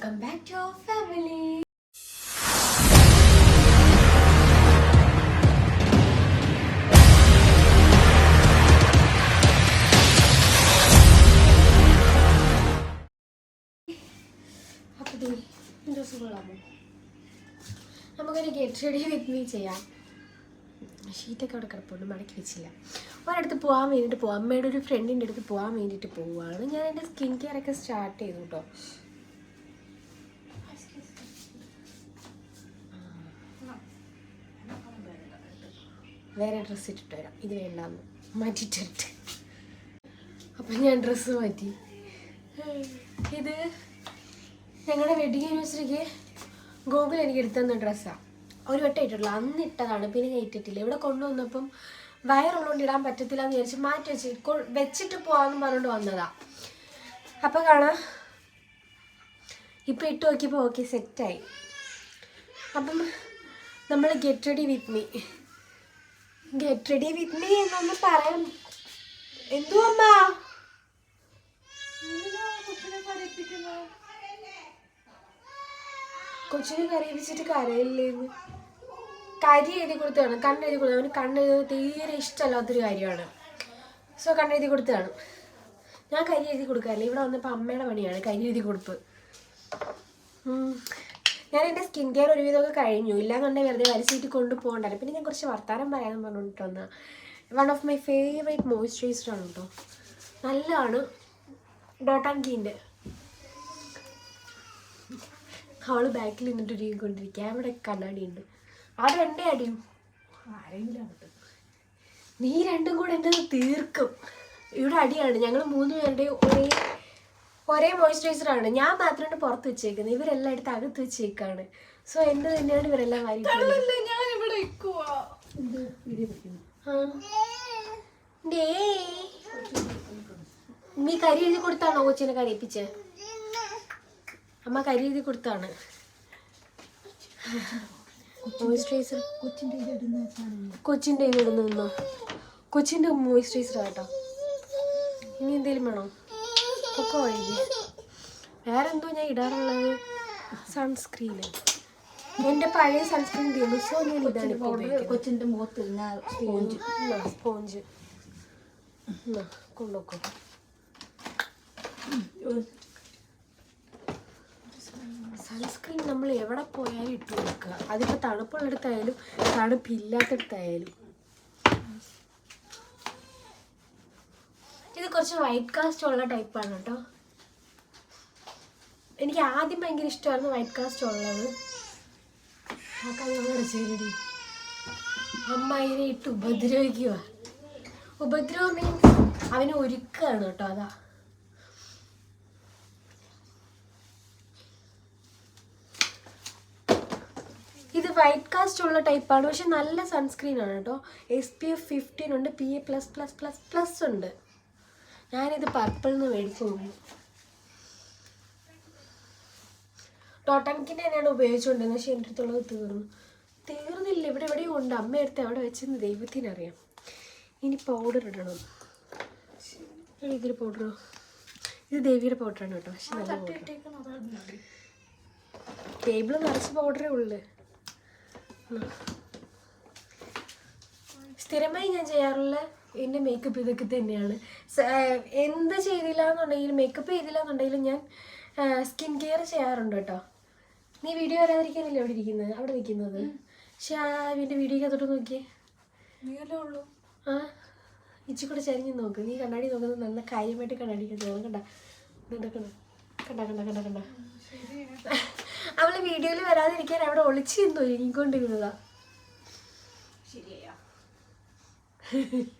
Welcome back to family നമുക്കൊരു get ready with me ചെയ്യാം. ഷീറ്റൊക്കെ അവിടെ കിടപ്പുണ്ട് മടക്കി വെച്ചില്ല. ഒരിടത്ത് പോകാൻ വേണ്ടിയിട്ട് പോകാം അമ്മയുടെ ഒരു ഫ്രണ്ടിന്റെ അടുത്ത് പോകാൻ വേണ്ടിയിട്ട് പോവുകയാണ് ഞാൻ എന്റെ സ്കിൻ കെയർ ഒക്കെ സ്റ്റാർട്ട് ചെയ്തു കേട്ടോ വേറെ ഡ്രസ്സ് ഇട്ടിട്ട് വരാം. ഇത് വേണ്ടാന്ന് മാറ്റിയിട്ടിട്ട് അപ്പം ഞാൻ ഡ്രസ്സ് മാറ്റി. ഇത് ഞങ്ങളുടെ വെഡിങ് ആനിവേഴ്സറിക്ക് ഗോകുൽ എനിക്ക് എടുത്തുതന്ന ഡ്രസ്സാണ് ഒരു വട്ടം ഇട്ടിട്ടില്ല അന്ന് ഇട്ടതാണ്. പിന്നെ ഞാൻ ഇട്ടിട്ടില്ല. ഇവിടെ കൊണ്ടുവന്നപ്പം വയറുള്ളതുകൊണ്ട് ഇടാൻ പറ്റത്തില്ല എന്ന് വിചാരിച്ച് മാറ്റി വെച്ച് വെച്ചിട്ട് പോകാമെന്ന് പറഞ്ഞുകൊണ്ട് വന്നതാ. അപ്പം കാണാം. ഇപ്പോൾ ഇട്ട് നോക്കിയപ്പോൾ ഓക്കെ സെറ്റായി അപ്പം നമ്മൾ get ready with me get ready with me എന്നൊന്ന് പറയാം. എന്തോ അമ്മ? കൊച്ചിനെ കരയിപ്പിച്ചിട്ട് കരയില്ലേന്ന്. കരി എഴുതി കൊടുത്തതാണ് കണ്ണെഴുതി കൊടുത്തത് അവന് കണ്ണെഴുതി തീരെ ഇഷ്ടമല്ലാത്തൊരു കാര്യമാണ്. സോ കണ്ണെഴുതി കൊടുത്തതാണ്. ഞാൻ കരി എഴുതി കൊടുക്കാറില്ല. ഇവിടെ വന്നപ്പോൾ അമ്മയുടെ പണിയാണ് കരി എഴുതി കൊടുപ്പ്. ഞാൻ എന്റെ സ്കിൻ കെയർ ഒരു ഒരുവിധമൊക്കെ കഴിഞ്ഞു. ഇല്ലാന്നുണ്ടെങ്കിൽ വെറുതെ വലിച്ചിട്ട് കൊണ്ടുപോകണ്ടായിരുന്നു. പിന്നെ ഞാൻ കുറച്ച് വർത്താനം പറയാമെന്ന് പറഞ്ഞിട്ട് വന്ന. One of my favourite moisturiser ആണ് കേട്ടോ നല്ലതാണ്. ഡോട്ട് ആൻഡ് കീന്റെ അവൾ ബാക്കിൽ നിന്നിട്ട് ഒരുങ്ങിക്കൊണ്ടിരിക്കുക അവിടെ കണ്ണാടി ഉണ്ട് അവിടെ എന്റെ അടിയും. നീ രണ്ടും കൂടെ എന്റെ തീർക്കും. ഇവിടെ അടിയാണ്. ഞങ്ങൾ മൂന്ന് പേരുടെയും ഒരേ ഒരേ മോയ്സ്ചറൈസർ ആണ്. ഞാൻ മാത്രമാണ് പുറത്ത് വെച്ചേക്കുന്നത് ഇവരെല്ലാം എടുത്ത് അകത്ത് വെച്ചേക്കാണ്. സോ എന്ത് തന്നെയാണ് ഇവരെല്ലാം വാരി നീ കരി എഴുതി കൊടുത്താണോ കൊച്ചിനെ കരയിപ്പിച്ച് അമ്മ കരി എഴുതി കൊടുത്താണ്. മോയ്സ്ചറൈസർ കൊച്ചിന്റെ ഇത് ഇടുന്ന കൊച്ചിന്റെ മോയ്സ്ചറൈസർ കേട്ടോ ഇനി എന്തെങ്കിലും വേണോ? ഒക്കെ ഒഴുകി വേറെ എന്തോ ഞാൻ ഇടാറുള്ളത്? സൺസ്ക്രീന്. എന്റെ പഴയ സൺസ്ക്രീൻ ദിവസവും ഞാൻ ഇതാണ് കൊച്ചിന്റെ മുഖത്ത് സ്പോഞ്ച്. സ്പോഞ്ച്. കൊണ്ടുവെക്കോ. സൺസ്ക്രീൻ നമ്മൾ എവിടെ പോയാലും ഇട്ട് കൊടുക്കുക. അതിപ്പോൾ തണുപ്പുള്ളിടത്തായാലും തണുപ്പില്ലാത്തടത്തായാലും. ഇത് കുറച്ച് വൈറ്റ് കാസ്റ്റ് ഉള്ള ടൈപ്പാണ് കേട്ടോ എനിക്ക് ആദ്യം ഭയങ്കര ഇഷ്ടമായിരുന്നു വൈറ്റ് കാസ്റ്റ് ഉള്ളത്. ആ അമ്മായിനെ ഇട്ട് ഉപദ്രവിക്കുക ഉപദ്രവം മീൻസ് അവനെ ഒരുക്കുകയാണ് കേട്ടോ അതാ. ഇത് വൈറ്റ് കാസ്റ്റ് ഉള്ള ടൈപ്പാണ് പക്ഷെ നല്ല സൺസ്ക്രീൻ ആണ് കേട്ടോ എസ് പി എഫ് ഫിഫ്റ്റീൻ ഉണ്ട് P A plus plus plus plus ഉണ്ട്. ഞാനിത് പർപ്പിൾ നിന്ന് മേടിച്ചു ടോട്ടൻകിന്റെ തന്നെയാണ് ഉപയോഗിച്ചുകൊണ്ടിരുന്നത്. പക്ഷേ എന്റെ അടുത്തുള്ളത് തീർന്നു. തീർന്നില്ല. ഇവിടെ എവിടെയും ഉണ്ട്. അമ്മ എടുത്ത് അവിടെ വെച്ചെന്ന് ദൈവത്തിനറിയാം. ഇനി പൗഡർ ഇടണം. ഇതിൽ പൗഡറോ ഇത് ദേവിയുടെ പൗഡറാണ് കേട്ടോ. പക്ഷെ നല്ല പൗഡർ ടേബിൾ നിറച്ച് പൗഡറേ ഉള്ളു. സ്ഥിരമായി ഞാൻ ചെയ്യാറുള്ള എന്റെ മേക്കപ്പ് ഇതൊക്കെ തന്നെയാണ്. എന്ത് ചെയ്തില്ല എന്നുണ്ടെങ്കിലും മേക്കപ്പ് ചെയ്തില്ല എന്നുണ്ടെങ്കിലും ഞാൻ സ്കിൻ കെയർ ചെയ്യാറുണ്ട് കേട്ടോ. നീ വീഡിയോ വരാതിരിക്കാനല്ലേ അവിടെ ഇരിക്കുന്നത്? അവിടെ നിൽക്കുന്നത്? പക്ഷെ ആ വീഡിയോ അതോട്ട് നോക്കിയേ. നീയല്ലേ ഉള്ളൂ? ആ ഇച്ചി കൂടെ ചരിഞ്ഞ് നോക്ക്. നീ കണ്ണാടി നോക്കുന്നത് നല്ല കാര്യമായിട്ട് കണ്ണാടി കണ്ടോ? കണ്ട കണ്ട കണ്ട കണ്ട കണ്ട കണ്ട. അവൾ വീഡിയോയിൽ വരാതിരിക്കാൻ അവിടെ ഒളിച്ച് എന്തോ ഇരിക്കൊണ്ടിരുന്നതാ. ശരിയാ.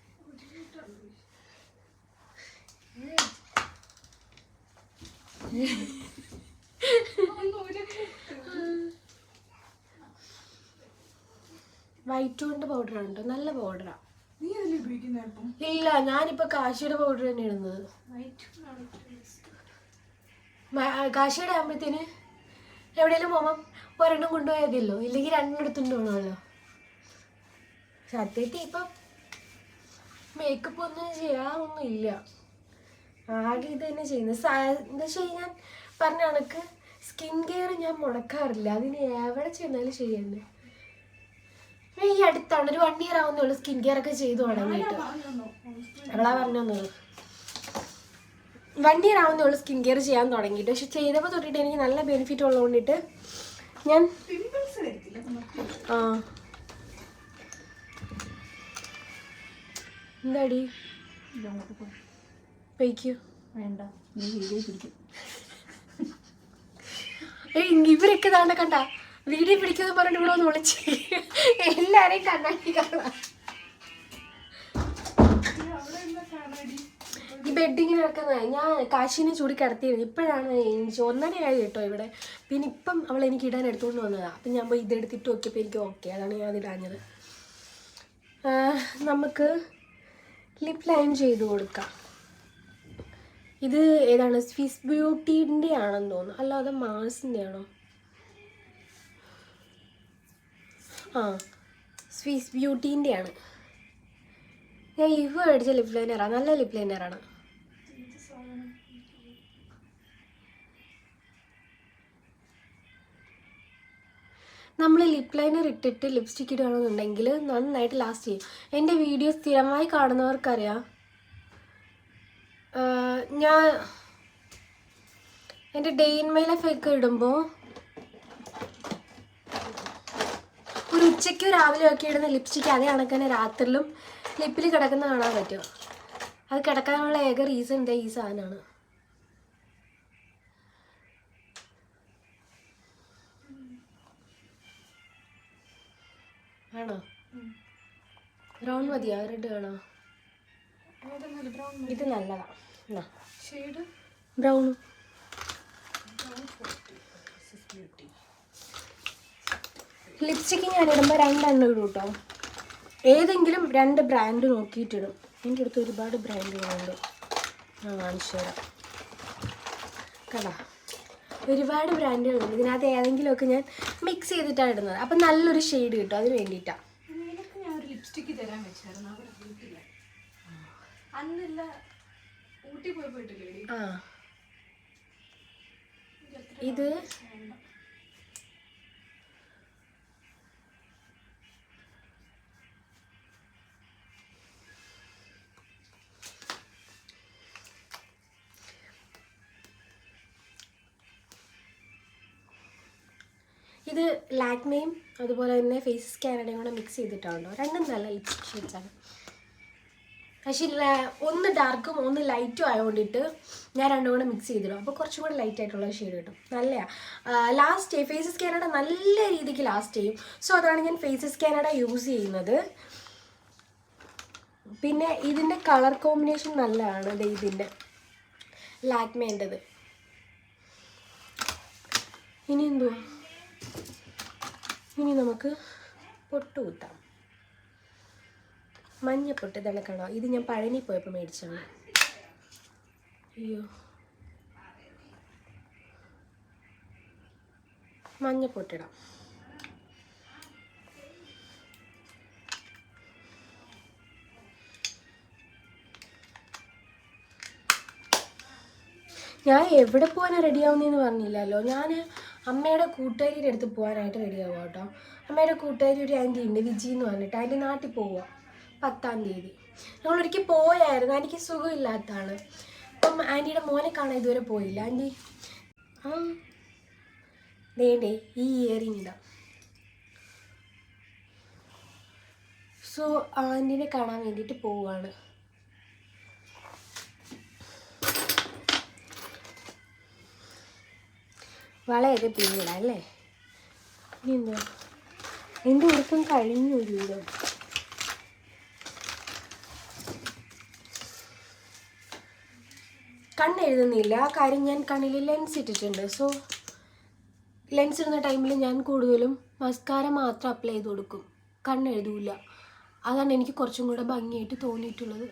വൈറ്റ് കൊണ്ട് പൗഡർ കേട്ടോ നല്ല പൗഡറാ. ഇല്ല ഞാനിപ്പോ കാശിയുടെ പൗഡർ തന്നെ ഇടുന്നത്. കാശിയുടെ ആകുമ്പോഴത്തേന് എവിടെയെങ്കിലും പോവാം. ഒരെണ്ണം കൊണ്ടുപോയതില്ലോ. ഇല്ലെങ്കിൽ രണ്ടെണ്ണം എടുത്തുകൊണ്ട് പോകണമല്ലോ സത്യത്തിൽ ഇപ്പം മേക്കപ്പ് ഒന്നും ചെയ്യാറൊന്നും ഇല്ല ആകെ ഇത് തന്നെ ചെയ്യുന്നത്. എന്താ വെച്ച് കഴിഞ്ഞാൽ പറഞ്ഞ കണക്ക് സ്കിൻ കെയർ ഞാൻ മുടക്കാറില്ല. അതിന് എവിടെ ചെന്നാലും ശരിയാണ് ഞാൻ ഈ അടുത്താണ്. ഒരു വൺ ഇയർ ആവുന്നുള്ളൂ സ്കിൻ കെയർ ഒക്കെ ചെയ്തു തുടങ്ങിയിട്ട്. അവളാ പറഞ്ഞു വൺ ഇയർ ആവുന്നുള്ളൂ സ്കിൻ കെയർ ചെയ്യാൻ തുടങ്ങിയിട്ട്. പക്ഷെ ചെയ്തപ്പോൾ തൊട്ടിട്ട് എനിക്ക് നല്ല ബെനിഫിറ്റ് ഉള്ളതുകൊണ്ടിട്ട് ഞാൻ ആ. എന്താടി. വയ്ക്കൂ വേണ്ട. നീ വീഡിയോ പിടിക്കും. ഏയ് ഇവരൊക്കെ താണ്ട കണ്ട. വീഡിയോ പിടിക്കുന്ന പറഞ്ഞിട്ട് ഇവിടെ ഒന്ന് വിളിച്ച്. എല്ലാരെയും കണ്ണാടി കാണാം. ഈ ബെഡിങ്ങിന് നടക്കുന്നത് ഞാൻ കാശിനെ ചൂടി കിടത്തിയിരുന്നു. ഇപ്പോഴാണ് എനിക്ക് ഒന്നരയായി കേട്ടോ ഇവിടെ. പിന്നെ ഇപ്പം അവൾ എനിക്ക് ഇടാൻ എടുത്തുകൊണ്ട് വന്നതാണ് അപ്പം ഞാൻ പോയി ഇതെടുത്തിട്ട് നോക്കിയപ്പോൾ എനിക്ക് ഓക്കെ അതാണ് ഞാൻ ഇടാഞ്ഞത്. നമുക്ക് ലിപ് ലൈൻ ചെയ്ത് കൊടുക്കാം. ഇത് ഏതാണ്? സ്വിസ് ബ്യൂട്ടീന്റെ ആണെന്ന് തോന്നുന്നു. അല്ലാതെ മാസിന്റെ ആണോ? ആ സ്വിസ് ബ്യൂട്ടീന്റെ ആണ്. ഞാൻ ഇവ മേടിച്ച ലിപ് ലൈനറാണ് നല്ല ലിപ് ലൈനറാണ് നമ്മൾ ലിപ് ലൈനർ ഇട്ടിട്ട് ലിപ്സ്റ്റിക് ഇടുകയാണെന്നുണ്ടെങ്കിൽ നന്നായിട്ട് ലാസ്റ്റ് ചെയ്യും. എന്റെ വീഡിയോ സ്ഥിരമായി കാണുന്നവർക്കറിയാം. ഞാൻ എന്റെ ഡേ ഇൻ മൈ ലൈഫ് ഒക്കെ ഇടുമ്പോൾ ഒരു ഉച്ചയ്ക്ക് രാവിലെ ഒക്കെ ഇടുന്ന ലിപ്സ്റ്റിക്ക് അതേ കണക്ക് രാത്രിയിലും ലിപ്പിൽ കിടക്കുന്ന കാണാൻ പറ്റും. അത് കിടക്കാനുള്ള ഏക റീസൺ എന്താ ഈ സാധനമാണ്. ആണോ? ബ്രൗൺ മതിയോ? റെഡ് വേണോ? ഇത് നല്ലതാണ് ഷെയ്ഡ് ബ്രൗൺ ലിപ്സ്റ്റിക്ക് ഞാൻ ഇടുമ്പോൾ രണ്ടെണ്ണം ഇടും കേട്ടോ ഏതെങ്കിലും രണ്ട് ബ്രാൻഡ് നോക്കിയിട്ടിടും. എന്റെ അടുത്ത് ഒരുപാട് ബ്രാൻഡുകളുണ്ട് ഞാൻ കാണിച്ചു തരാം. കടാ ഒരുപാട് ബ്രാൻഡുകളുണ്ട് ഇതിനകത്ത് ഏതെങ്കിലുമൊക്കെ ഞാൻ മിക്സ് ചെയ്തിട്ടാണ് ഇടുന്നത്. അപ്പം നല്ലൊരു ഷെയ്ഡ് കിട്ടും. അതിന് വേണ്ടിയിട്ടാണ് ലിപ്സ്റ്റിക്ക് തരാൻ വെച്ചായിരുന്നു. അവിടെ അന്നില്ല ആ. ഇത് ഇത് ലാക്മയും അതുപോലെ തന്നെ ഫേസ് സ്കാനഡയും കൂടെ മിക്സ് ചെയ്തിട്ടാണല്ലോ രണ്ടും നല്ല ലിപ്സ്റ്റിക് ഷെയ്ഡ്സാണ് പക്ഷേ ഒന്ന് ഡാർക്കും ഒന്ന് ലൈറ്റും ആയതുകൊണ്ടിട്ട് ഞാൻ രണ്ടും കൂടെ മിക്സ് ചെയ്തിടും. അപ്പോൾ കുറച്ചും കൂടെ ലൈറ്റ് ആയിട്ടുള്ള ഷെയ്ഡ് കിട്ടും. നല്ലതാണ് ലാസ്റ്റ് ഫേസ് സ്കാനഡ നല്ല രീതിക്ക് ലാസ്റ്റ് ചെയ്യും. സോ അതാണ് ഞാൻ ഫേസ് സ്കാനഡ യൂസ് ചെയ്യുന്നത്. പിന്നെ ഇതിന്റെ കളർ കോമ്പിനേഷൻ നല്ലതാണ്. ഇതിന്റെ ലാക്മേന്റെത് ഇനി എന്തുവാ? ഇനി നമുക്ക് പൊട്ട് കുത്താം മഞ്ഞപ്പൊട്ട് ഇതാണ് കാണാം ഇത് ഞാൻ പഴനി പോയപ്പോൾ മേടിച്ചാണ് അയ്യോ. മഞ്ഞപ്പൊട്ടിടാം ഞാൻ എവിടെ പോകാനാണ് റെഡി ആവുന്നതെന്ന് പറഞ്ഞില്ലല്ലോ. ഞാൻ അമ്മയുടെ കൂട്ടുകാരിയുടെ അടുത്ത് പോകാനായിട്ട് റെഡി ആവുക കേട്ടോ. അമ്മയുടെ കൂട്ടുകാരി ഒരു ആന്റി ഉണ്ട് വിജി എന്ന് പറഞ്ഞിട്ട്. അതിന്റെ നാട്ടിൽ പോവുക പത്താം തീയതി. ഒരിക്കൽ പോയായിരുന്നു. എനിക്ക് സുഖമില്ലാത്തതാണ്. അപ്പം ആന്റിയുടെ മോനെ കാണാൻ ഇതുവരെ പോയില്ല. ആന്റി ആ വേണ്ടേ ഈ ഇയറിംഗ് ഇതാ സോ ആന്റിനെ കാണാൻ വേണ്ടിയിട്ട് പോവുകയാണ് വളയൊക്കെ പിന്നിടാം അല്ലേ? ഇനി എന്താ? എന്റെ ഉടുപ്പം കഴിഞ്ഞു ഒരു കണ്ണെഴുതുന്നില്ല. ആ കാര്യം ഞാൻ കണ്ണിൽ ലെൻസ് ഇട്ടിട്ടുണ്ട്. സോ ലെൻസ് ഇടുന്ന ടൈമിൽ ഞാൻ കൂടുതലും മസ്കാര മാത്രം അപ്ലൈ ചെയ്ത് കൊടുക്കും. കണ്ണെഴുതൂല. അതാണ് എനിക്ക് കുറച്ചും കൂടെ ഭംഗിയായിട്ട് തോന്നിയിട്ടുള്ളത്.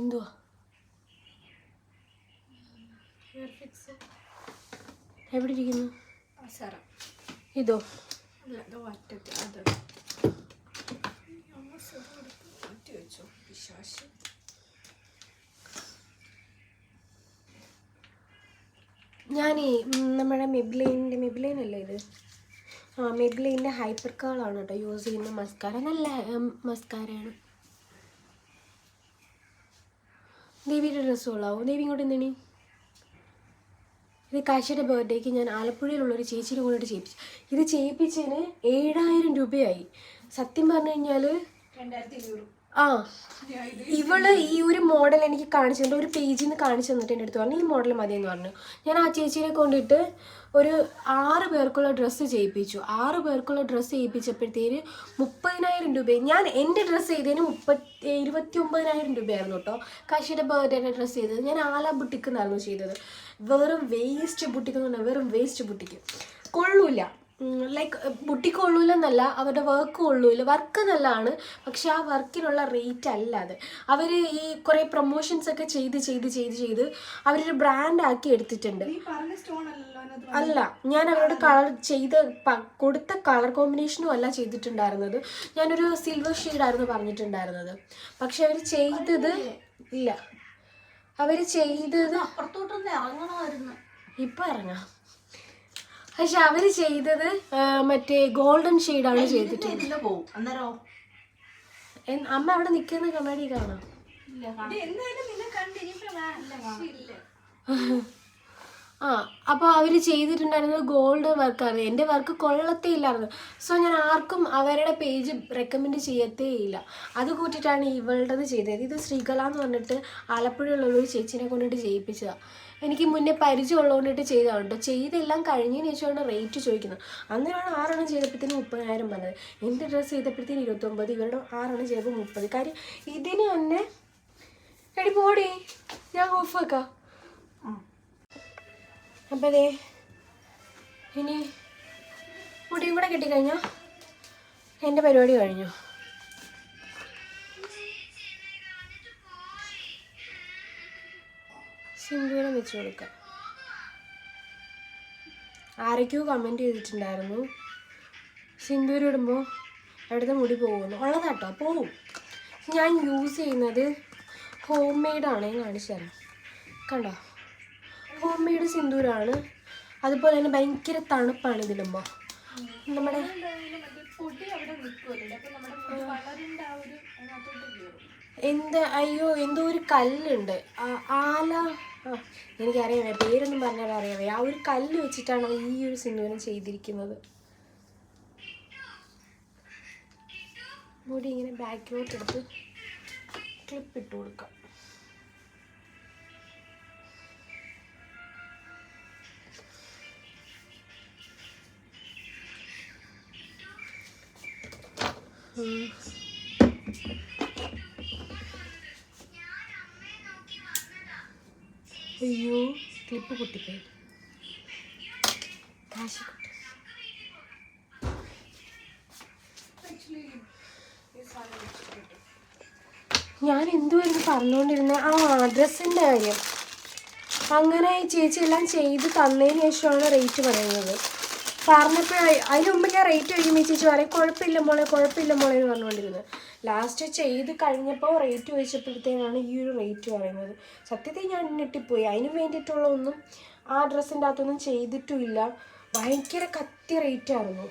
എന്തുവാ? എവിടെ ഇരിക്കുന്നു ഇതോ? അല്ല ശാശി ഞാനേ നമ്മുടെ മെബ്ലൈനിന്റെ മെബ്ലൈൻ അല്ലേ ഇത്? ആ മെബ്ലൈന്റെ ഹൈപ്പർ കാളാണ് കേട്ടോ യൂസ് ചെയ്യുന്ന മസ്കാര നല്ല മസ്കാരയാണ് ദേവിയുടെ ഡ്രസ്സ് കൊള്ളാവോ ദേവി ഇങ്ങോട്ട് എന്തിനി ഇത് കാശിയുടെ ബർത്ത്ഡേക്ക് ഞാൻ ആലപ്പുഴയിലുള്ളൊരു ചേച്ചിയുടെ കൂടെ ചെയ്യിപ്പിച്ചു. ഇത് ചെയ്യിപ്പിച്ചതിന് ഏഴായിരം രൂപയായി. സത്യം പറഞ്ഞു കഴിഞ്ഞാൽ രണ്ടായിരത്തി അഞ്ഞൂറ് ആ ഇവൾ ഈ ഒരു മോഡൽ എനിക്ക് കാണിച്ചു തന്നിട്ട് ഒരു പേജിൽ നിന്ന് കാണിച്ചു തന്നിട്ട് എന്റെ അടുത്ത് പറഞ്ഞു ഈ മോഡൽ മതി എന്ന് പറഞ്ഞു. ഞാൻ ആ ചേച്ചീനെ കൊണ്ടിട്ട് ഒരു ആറ് പേർക്കുള്ള ഡ്രസ്സ് ചെയ്യിപ്പിച്ചു. ആറ് പേർക്കുള്ള ഡ്രസ്സ് ചെയ്യിപ്പിച്ചപ്പോഴത്തേന് മുപ്പതിനായിരം രൂപ ഞാൻ എന്റെ ഡ്രസ്സ് ചെയ്തതിന് മുപ്പത്തി ഇരുപത്തി ഒമ്പതിനായിരം രൂപയായിരുന്നു കേട്ടോ കാശിയുടെ ബർത്ത്ഡേയുടെ ഡ്രസ്സ് ചെയ്തത്. ഞാൻ ആല ബുട്ടിക്ക് നിന്നായിരുന്നു ചെയ്തത്. വെറും വേസ്റ്റ് ബുട്ടിക്ക് എന്ന് പറഞ്ഞാൽ വെറും വേസ്റ്റ് ബുട്ടിക്ക് കൊള്ളൂല. ലൈക്ക് ബുട്ടിക്ക് കൊള്ളൂല എന്നല്ല അവരുടെ വർക്ക് കൊള്ളൂല വർക്ക് നല്ലതാണ് പക്ഷെ ആ വർക്കിനുള്ള റേറ്റ് അല്ല അത്. അവർ ഈ കുറേ പ്രൊമോഷൻസ് ഒക്കെ ചെയ്ത് ചെയ്ത് ചെയ്ത് ചെയ്ത് അവരൊരു ബ്രാൻഡ് ആക്കി എടുത്തിട്ടുണ്ട്. അല്ല ഞാൻ അവരോട് കളർ ചെയ്ത് കൊടുത്ത കളർ കോമ്പിനേഷനും അല്ല ചെയ്തിട്ടുണ്ടായിരുന്നത്. ഞാനൊരു സിൽവർ ഷെയ്ഡായിരുന്നു പറഞ്ഞിട്ടുണ്ടായിരുന്നത്. പക്ഷെ അവർ ചെയ്തത് ഇല്ല. അവർ ചെയ്തത് അപ്പുറത്തോട്ടൊന്ന് ഇറങ്ങണമായിരുന്നു. ഇപ്പം ഇറങ്ങാം. പക്ഷെ അവർ ചെയ്തത് മറ്റേ ഗോൾഡൻ ഷെയ്ഡാണ് ചെയ്തിട്ടുള്ളത്. അമ്മ അവിടെ നിൽക്കുന്ന കണ്ണാടി കാണാം. എന്തായാലും നിന്നെ കണ്ടിരിക്കണ ആ അപ്പോൾ അവർ ചെയ്തിട്ടുണ്ടായിരുന്നത് ഗോൾഡ് വർക്കാണ് എന്റെ വർക്ക് കൊള്ളത്തേ ഇല്ലായിരുന്നു. സോ ഞാൻ ആർക്കും അവരുടെ പേജ് റെക്കമെൻഡ് ചെയ്യത്തേ ഇല്ല. അത് കൂട്ടിയിട്ടാണ് ഇവളുടേത് ചെയ്തത്. ഇത് ശ്രീകല എന്ന് പറഞ്ഞിട്ട് ആലപ്പുഴയുള്ള ഒരു ചേച്ചിനെ കൊണ്ടിട്ട് ചെയ്യിപ്പിച്ചതാണ് എനിക്ക് മുന്നേ പരിചയം ഉള്ളതുകൊണ്ടിട്ട് ചെയ്തതാണ് കേട്ടോ. ചെയ്തെല്ലാം കഴിഞ്ഞതിന് ശേഷമാണ് റേറ്റ് ചോദിക്കുന്നത്. അന്നേരമാണ് ആറെണ്ണം ചെയ്തപ്പോഴത്തേന് മുപ്പതിനായിരം പറഞ്ഞത് എന്റെ ഡ്രസ്സ് ചെയ്തപ്പോഴത്തേന് ഇരുപത്തൊമ്പത് ഇവരുടെ ആറെണ്ണം ചെയ്തപ്പോൾ മുപ്പത്. കാര്യം ഇതിന് തന്നെ എടി പോടി ഞാൻ ഓഫാക്കാം അപ്പം അതെ ഇനി മുടിയും കൂടെ കിട്ടിക്കഴിഞ്ഞാൽ എന്റെ പരിപാടി കഴിഞ്ഞു? സിന്ദൂരം വെച്ച് കൊടുക്കാം. ആരൊക്കെയോ കമന്റ് ചെയ്തിട്ടുണ്ടായിരുന്നു. സിന്ദൂരം ഇടുമ്പോൾ അവിടുത്തെ മുടി പോകുന്നു. ഉള്ളതാട്ടോ പോവും. ഞാൻ യൂസ് ചെയ്യുന്നത് ഹോം മെയ്ഡാണ് കാണിച്ചു തരാം. കണ്ടോ? ഹോം മെയ്ഡ് സിന്ദൂരാണ്. അതുപോലെ തന്നെ ഭയങ്കര തണുപ്പാണ് ഇതിടുമ്പോൾ നമ്മുടെ എന്ത് അയ്യോ എന്തോ ഒരു കല്ലുണ്ട്. ആല ആ, എനിക്കറിയാമേ പേരൊന്നും പറഞ്ഞാൽ അറിയാവേ ആ ഒരു കല്ല് വെച്ചിട്ടാണ് ഈ ഒരു സിനിമ ചെയ്തിരിക്കുന്നത്. മുടി ഇങ്ങനെ ബാക്കിലോട്ട് എടുത്ത് ക്ലിപ്പ് ഇട്ട് കൊടുക്കാം. ഉം. അയ്യോ ക്ലിപ്പ് പൊട്ടിപ്പോയി. കാശ് ഞാൻ എന്തുവായിരുന്നു പറഞ്ഞുകൊണ്ടിരുന്നത് ആ ഡ്രസ്സിന്റെ കാര്യം. അങ്ങനെ ചേച്ചി എല്ലാം ചെയ്ത് തന്നതിന് ശേഷമാണ് റേറ്റ് പറയുന്നത്. പറഞ്ഞപ്പോഴായി അതിന് മുമ്പ് ഞാൻ റേറ്റ് കഴിക്കുമ്പോൾ ചേച്ചി പറയും കുഴപ്പമില്ല മോളെ കുഴപ്പമില്ല മോളെ എന്ന് പറഞ്ഞുകൊണ്ടിരുന്നത്. ലാസ്റ്റ് ചെയ്ത് കഴിഞ്ഞപ്പോൾ റേറ്റ് ചോദിച്ചപ്പോഴത്തേനാണ് ഈ ഒരു റേറ്റ് പറയുന്നത്. സത്യത്തിൽ ഞാൻ ഞെട്ടിപ്പോയി. അതിന് വേണ്ടിയിട്ടുള്ള ഒന്നും ആ ഡ്രസ്സിന്റെ അകത്തൊന്നും ചെയ്തിട്ടുമില്ല. ഭയങ്കര കത്തി റേറ്റ് ആയിരുന്നു.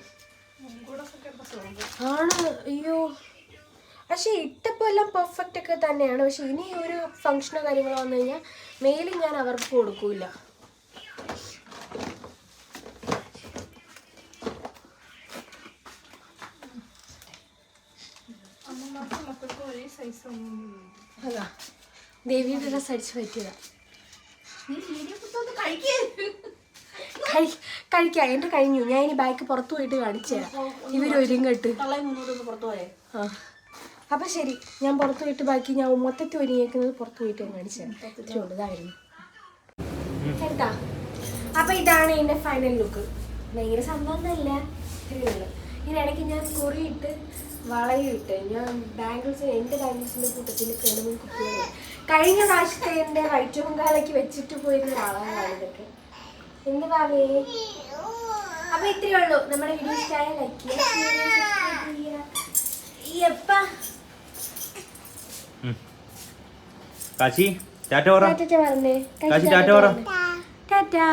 ആണ്. അയ്യോ. പക്ഷേ ഇട്ടപ്പോൾ എല്ലാം പെർഫെക്റ്റ് ഒക്കെ തന്നെയാണ്. പക്ഷെ ഇനി ഒരു ഫംഗ്ഷനോ കാര്യങ്ങളോ വന്നു കഴിഞ്ഞാൽ മെയിലും ഞാൻ അവർക്ക് കൊടുക്കൂല. അതാ. ദേവിയുടെ ഡ്രസ് അടിച്ചു പറ്റിയതാ. കഴിക്കേ. എന്റെ കഴിഞ്ഞു. ഞാൻ ഇനി ബാക്ക് പുറത്തു പോയിട്ട് കാണിച്ചു തരാം. ഇവരൊരുങ്ങട്ട് ആ. അപ്പം ശരി. ഞാൻ പുറത്തു പോയിട്ട് ബാക്കി ഞാൻ മൊത്തത്തിൽ ഒരുങ്ങിയേക്കുന്നത് പുറത്തു പോയിട്ട് ഞാൻ കാണിച്ചു തരാം. ഇത്രയേ ഉള്ളൂ. ഇതായിരുന്നു കേട്ടാ? അപ്പം ഇതാണ് എന്റെ ഫൈനൽ ലുക്ക് ഭയങ്കര സംഭവം ഇതിനിടയ്ക്ക് ഞാൻ കുറിയിട്ട് വളയിട്ട് ഞാൻ ബാംഗിൾസ് എന്റെ ബാംഗിൾസിന്റെ കൂട്ടത്തിൽ കിണമും കുട്ടികളും. കഴിഞ്ഞ പ്രാവശ്യത്തെ എന്റെ വൈറ്റവും കാലയ്ക്ക് വെച്ചിട്ട് പോയിരുന്ന ഒരാളാണ് ഇതൊക്കെ. എന്ത് പറയേ അപ്പൊ ഇത്രയേ ഉള്ളൂ. നമ്മുടെ വീഡിയോ ഇഷ്ടമായ ലൈക്ക് ചെയ്യുക share ചെയ്യുക, subscribe ചെയ്യുക. യപ്പാ. കാശി ടാറ്റ പറ. ടാറ്റ പറഞ്ഞേ. കാശി ടാറ്റ പറ. ടാറ്റാ.